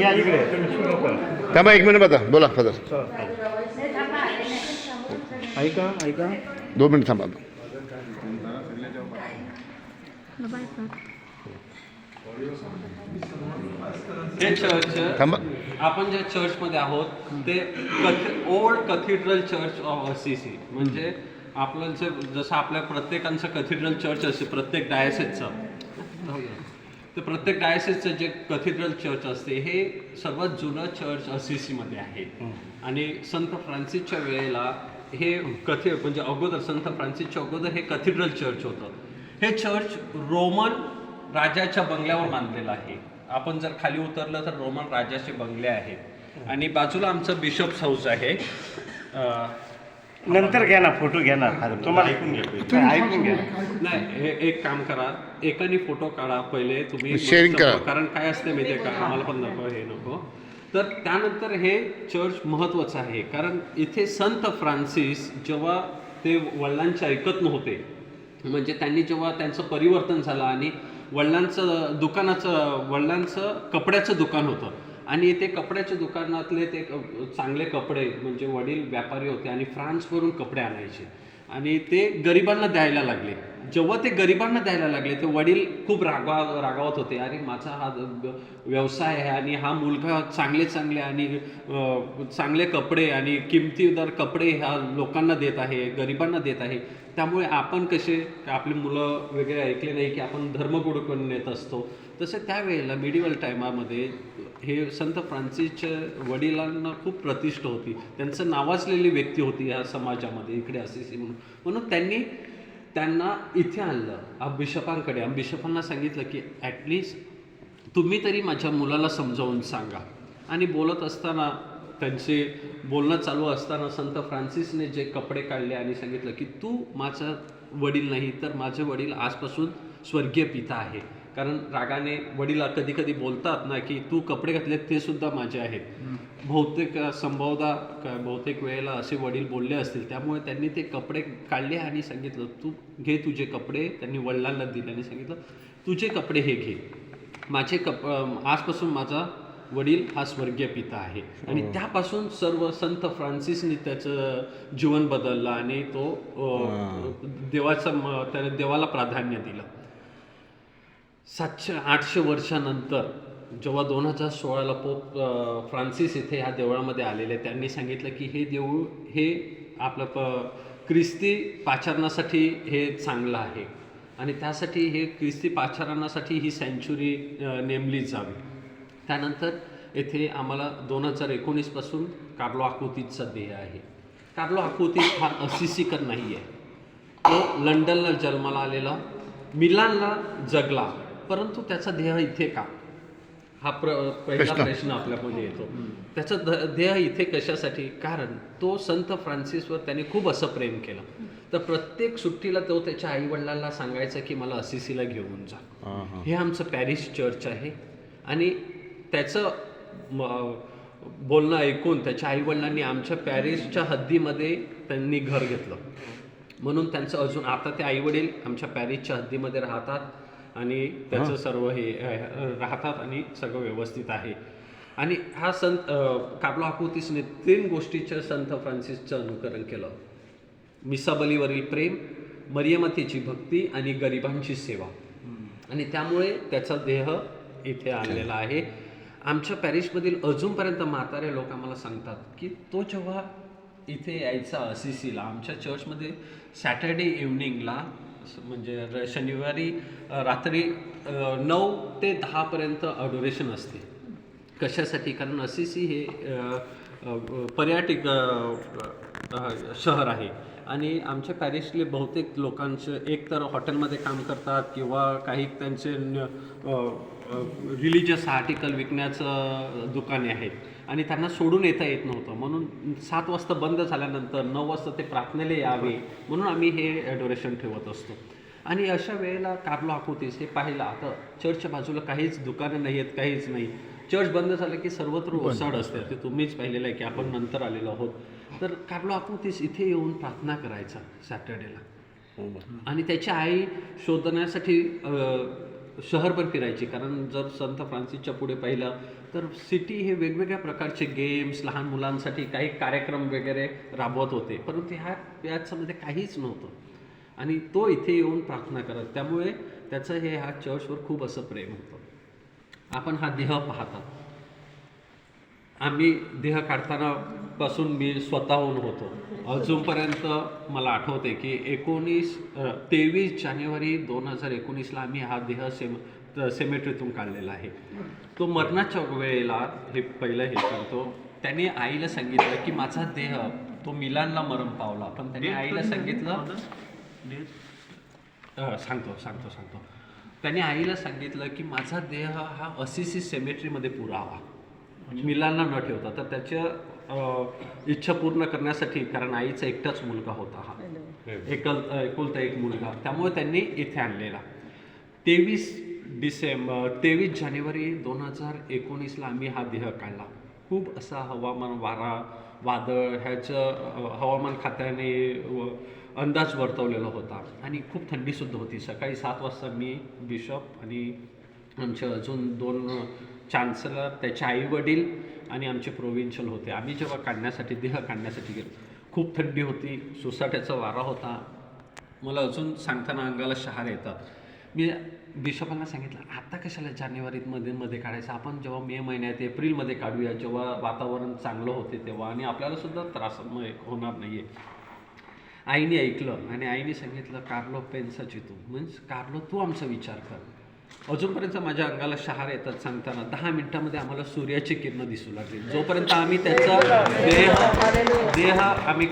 या इकडे. थांबा एक मिनिट बघा. बोला फादर. ऐका ऐका. दोन मिनिट थांबा. हे चर्च थांबा. आपण ज्या चर्चमध्ये आहोत ते कथ old cathedral church of Assisi म्हणजे आपलं जे जसं आपल्या प्रत्येकांचं कथिड्रल चर्च असते प्रत्येक डायसेसचं तर प्रत्येक डायसेसचं जे कथिड्रल चर्च असते हे सर्वात जुनं चर्च असिसीमध्ये आहे. आणि संत फ्रान्सिसच्या वेळेला हे कथि म्हणजे अगोदर संत फ्रान्सिसच्या अगोदर हे कथिड्रल चर्च होतं. हे चर्च रोमन राजाच्या बंगल्यावर बांधलेलं आहे. आपण जर खाली उतरलं तर रोमन राजाचे बंगले आहेत. आणि बाजूला आमचं बिशप्स हाऊस आहे. नंतर घ्या ना फोटो घ्या ना. तुम्हाला ऐकून घ्या पहिले. ऐकून घ्या. नाही हे एक काम करा. एकाने फोटो काढा पहिले तुम्ही Sharing मग- करा. कारण काय असते माहितीये का? आम्हाला पण नको हे नको. तर त्यानंतर हे चर्च महत्वाचं आहे कारण इथे संत फ्रान्सिस जेव्हा ते वडिलांचे ऐकत नव्हते म्हणजे त्यांनी जेव्हा त्यांचं परिवर्तन झालं आणि वडिलांचं दुकानाचं वडिलांचं कपड्याचं दुकान होतं आणि ते कपड्याच्या दुकानातले ते चांगले कपडे म्हणजे वडील व्यापारी होते आणि फ्रान्सवरून कपडे आणायचे. आणि ते गरिबांना द्यायला लागले. जेव्हा ते गरिबांना द्यायला लागले ते वडील खूप रागवा रागावत होते. अरे माझा हा व्यवसाय आहे आणि हा मुलगा चांगले चांगले आणि चांगले कपडे आणि किमतीदार कपडे ह्या लोकांना देत आहे गरिबांना देत आहे. त्यामुळे आपण कसे आपली मुलं वगैरे ऐकले नाही की आपण धर्मगुरू करून नेत असतो. तसे त्यावेळेला मिडिवल टायमामध्ये हे संत फ्रान्सिसच्या वडिलांना खूप प्रतिष्ठा होती. त्यांचं नावाजलेली व्यक्ती होती या समाजामध्ये इकडे असे म्हणून. म्हणून त्यांनी त्यांना इथे आणलं. आ बिशपांकडे. बिशपांना सांगितलं की ॲटलिस्ट तुम्ही तरी माझ्या मुलाला समजावून सांगा. आणि बोलत असताना त्यांचे बोलणं चालू असताना संत फ्रान्सिसने जे कपडे काढले आणि सांगितलं की तू माझा वडील नाही तर माझे वडील आजपासून स्वर्गीय पिता आहे. कारण रागाने वडील कधी कधी बोलतात ना की तू कपडे घातले ते सुद्धा माझे आहेत. बहुतेक संभवदा बहुतेक वेळेला असे वडील बोलले असतील. त्यामुळे त्यांनी ते कपडे काढले आणि सांगितलं तू घे तुझे कपडे. त्यांनी वडिलांना दिले आणि सांगितलं तुझे कपडे हे घे. माझे कप आजपासून माझा वडील हा स्वर्गीय पिता आहे. आणि त्यापासून सर्व संत फ्रान्सिसने त्याचं जीवन बदललं आणि तो देवाचं त्याने देवाला प्राधान्य दिलं. सातशे आठशे वर्षानंतर जेव्हा दोन हजार सोळाला पोप फ्रान्सिस इथे ह्या देवळामध्ये आलेले त्यांनी सांगितलं की हे देऊळ हे आपलं प ख्रिस्ती पाचारणासाठी हे चांगलं आहे. आणि त्यासाठी हे ख्रिस्ती पाचारणासाठी ही सँच्युरी नेमली जावी. त्यानंतर येथे आम्हाला दोन हजार एकोणीसपासून कार्लो आकृतीचा ध्येय आहे. कार्लो आकृतीत हा असिसिकर नाही आहे तो लंडनला जन्माला आलेला मिलानला जगला. परंतु त्याचा ध्येय इथे का? हा प्र पहिला प्रश्न. आपल्यामध्ये येतो. त्याचं ध्येय इथे कशासाठी? कारण तो संत फ्रान्सिसवर त्याने खूप असं प्रेम केलं. तर प्रत्येक सुट्टीला तो त्याच्या आई वडिलांना सांगायचा की मला असिसीला घेऊन जा. हे आमचं पॅरिस चर्च आहे. आणि त्याचं बोलणं ऐकून त्याच्या आईवडिलांनी आमच्या पॅरिसच्या हद्दीमध्ये त्यांनी घर घेतलं. म्हणून त्यांचं अजून आता ते आईवडील आमच्या पॅरिसच्या हद्दीमध्ये राहतात. आणि त्याचं सर्व हे राहतात आणि सगळं व्यवस्थित आहे. आणि हा संत अ, कार्लो आकुतीसने तीन गोष्टीच्या संत फ्रान्सिसचं अनुकरण केलं. मिसाबलीवरील प्रेम मरियमतीची भक्ती आणि गरिबांची सेवा. आणि त्यामुळे त्याचा देह इथे आलेला आहे. आमच्या पॅरिसमधील अजूनपर्यंत म्हातारे लोक आम्हाला सांगतात की तो जेव्हा इथे यायचा असिसीला आमच्या चर्चमध्ये सॅटर्डे इव्हनिंगला म्हणजे र- शनिवारी रात्री नऊ ते दहापर्यंत ऑडोरेशन असते. कशासाठी? कारण असिसी हे पर्यटक शहर आहे. आणि आमच्या पॅरिसले बहुतेक लोकांचे एक तर हॉटेलमध्ये काम करतात किंवा काही त्यांचे रिलिजियस आर्टिकल विकण्याचं दुकाने आहेत. आणि त्यांना सोडून येता येत नव्हतं. म्हणून सात वाजता बंद झाल्यानंतर नऊ वाजता ते प्रार्थनेला यावे म्हणून आम्ही हे ॲडोरेशन ठेवत असतो. आणि अशा वेळेला कार्लो आकुतीस हे पाहिलं. आता चर्चच्या बाजूला काहीच दुकानं नाही आहेत काहीच नाही. चर्च बंद झालं की सर्वत्र ओसाड असते. ते तुम्हीच पाहिलेलं आहे की आपण नंतर आलेलो आहोत. तर कार्लो आकुतीस इथे येऊन प्रार्थना करायचा सॅटर्डेला आणि त्याची आई शोधण्यासाठी शहरभर फिरायची. कारण जर संत फ्रान्सिसच्या पुढे पाहिलं तर सिटी हे वेगवेगळ्या प्रकारचे गेम्स लहान मुलांसाठी काही कार्यक्रम वगैरे राबवत होते. परंतु ह्या याच्यामध्ये काहीच नव्हतं. आणि तो इथे येऊन प्रार्थना करत. त्यामुळे त्याचं हे ह्या चर्चवर खूप असं प्रेम होतं. आपण हा देह पाहता. आम्ही देह काढताना पासून मी स्वतःहून होतो. अजूनपर्यंत मला आठवते की एकोणीस तेवीस जानेवारी दोन हजार एकोणीसला आम्ही हा देह सेम सेमेट्रीतून काढलेला आहे. तो मरणाच्या वेळेला हे पहिलं हे सांगतो. त्याने आईला सांगितलं की माझा देह तो मिलानला मरण पावला. पण त्याने आईला सांगितलं सांगतो सांगतो सांगतो. त्याने आईला सांगितलं की माझा देह हा असिसी सेमेट्रीमध्ये पुरावा. मिलांना न ठेवता. तर त्याच्या इच्छा पूर्ण करण्यासाठी कारण आईचा एकटाच मुलगा होता हा. एकल एकुलता एक मुलगा. त्यामुळे त्यांनी इथे आणलेला. तेवीस डिसेंबर तेवीस जानेवारी दोन हजार एकोणीसला आम्ही हा देह काढला. खूप असा हवामान वारा वादळ ह्याचं हवामान खात्याने व अंदाज वर्तवलेला होता. आणि खूप थंडीसुद्धा होती. सकाळी सात वाजता मी बिशप आणि आमचे अजून दोन चान्सलर त्याचे आई वडील आणि आमचे प्रोव्हिन्शियल होते. आम्ही जेव्हा काढण्यासाठी देह काढण्यासाठी गेलो खूप थंडी होती सुसाट्याचा वारा होता. मला अजून सांगताना अंगाला शहार येतात. मी बिशपांना सांगितलं आता कशाला जानेवारीत मध्ये मध्ये काढायचं? आपण जेव्हा मे महिन्यात एप्रिलमध्ये काढूया जेव्हा वातावरण चांगलं होते तेव्हा आणि आपल्याला सुद्धा त्रास होणार नाही आहे आईने ऐकलं आणि आईने सांगितलं कार्लो पेन्साची तू. मीन्स कार्लो तू आमचा विचार कर. अजूनपर्यंत माझ्या अंगाला शहार येतात सांगताना. दहा मिनिटामध्ये आम्हाला सूर्याची किरणं दिसू लागली. जोपर्यंत आम्ही त्याचा देह देह आम्ही